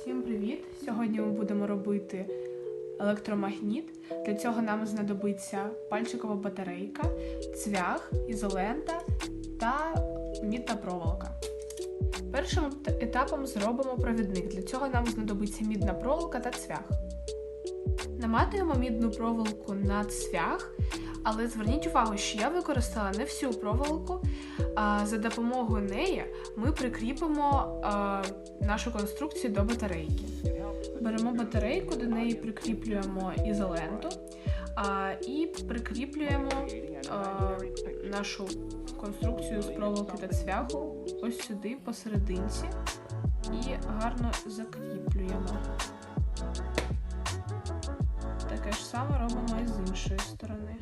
Всім привіт! Сьогодні ми будемо робити електромагніт. Для цього нам знадобиться пальчикова батарейка, цвях, ізолента та мідна проволока. Першим етапом зробимо провідник. Для цього нам знадобиться мідна проволока та цвях. Наматуємо мідну проволоку на цвях, але зверніть увагу, що я використала не всю проволоку. За допомогою неї ми прикріпимо а, нашу конструкцію до батарейки. Беремо батарейку, до неї прикріплюємо ізоленту і прикріплюємо а, нашу конструкцію з проволоки та цвяху ось сюди посерединці і гарно закріплюємо. Таке ж саме робимо і з іншої сторони.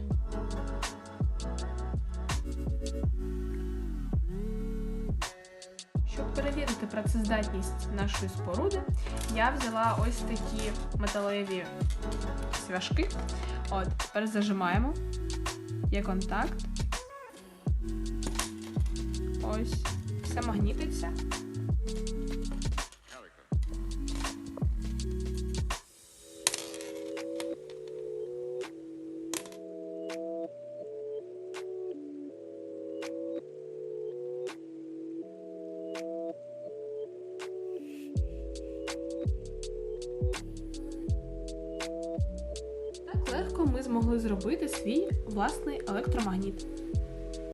Щоб перевірити працездатність нашої споруди, я взяла ось такі металеві цвяшки. От, тепер зажимаємо. Є контакт. Ось, все магнітиться. Так легко ми змогли зробити свій власний електромагніт.